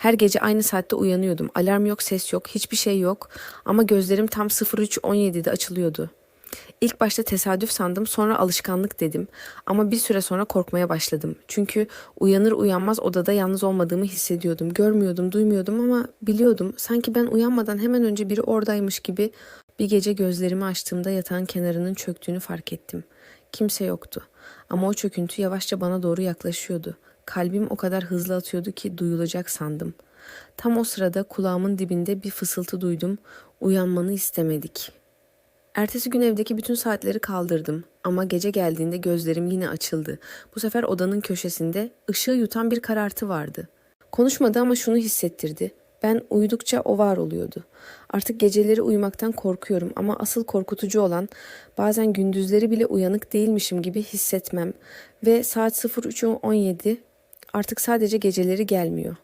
Her gece aynı saatte uyanıyordum. Alarm yok, ses yok, hiçbir şey yok. Ama gözlerim tam 03.17'de açılıyordu. İlk başta tesadüf sandım, sonra alışkanlık dedim. Ama bir süre sonra korkmaya başladım. Çünkü uyanır uyanmaz odada yalnız olmadığımı hissediyordum. Görmüyordum, duymuyordum ama biliyordum. Sanki ben uyanmadan hemen önce biri oradaymış gibi bir gece gözlerimi açtığımda yatağın kenarının çöktüğünü fark ettim. Kimse yoktu. Ama o çöküntü yavaşça bana doğru yaklaşıyordu. Kalbim o kadar hızlı atıyordu ki duyulacak sandım. Tam o sırada kulağımın dibinde bir fısıltı duydum. Uyanmanı istemedik. Ertesi gün evdeki bütün saatleri kaldırdım ama gece geldiğinde gözlerim yine açıldı. Bu sefer odanın köşesinde ışığı yutan bir karartı vardı. Konuşmadı ama şunu hissettirdi. Ben uyudukça o var oluyordu. Artık geceleri uyumaktan korkuyorum ama asıl korkutucu olan bazen gündüzleri bile uyanık değilmişim gibi hissetmem ve saat 03.17 artık sadece geceleri gelmiyor.